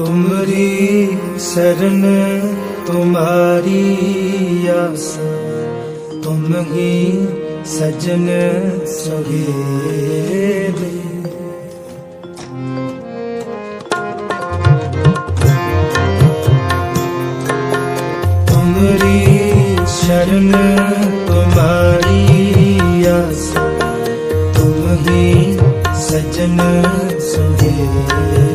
ਤੁਮਰੀ ਸਰਨ ਤੁਮਾਰੀ ਆਸ ਤੁਮ ਹੀ ਸਜਨ ਸੁਹੇਲੇ ਤੁਮਰੀ ਸ਼ਰਨ ਤੁਮਾਰੀ ਆਸ ਤੁਮ ਹੀ ਸਜਨ ਸੁਹੇਲੇ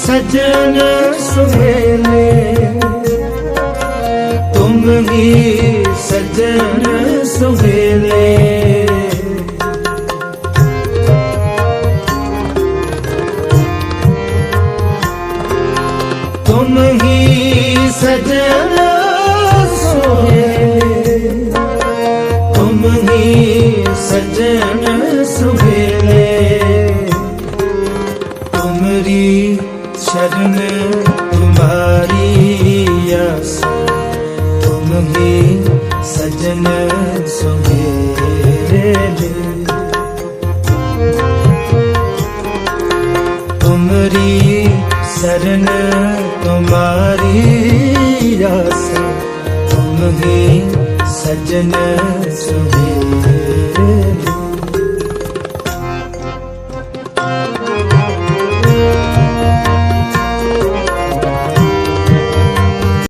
ਹੀ ਸਜਨ ਸੁਹੇਲੇ। ਤੁਮ ਹੀ ਸਜਨ ਸੁਹੇਲੇ। ਤੁਮ ਹੀ ਸਜਨ ਸੁਹੇਲੇ। ਤੁਮ ਹੀ ਸਜਨ ਸੁਹੇਲੇ। ਤੁਮਰੀ ਸ਼ਰਨ ਤੁਮਾਰੀ ਆਸ ਤੁਮ ਹੀ ਸਜਨ ਸੁਹੇਲੇ ਤੁਮਰੀ ਸਰਨ ਤੁਮਾਰੀ ਆਸ ਤੁਮ ਹੀ ਸਜਨ ਸੁਹੇਲੇ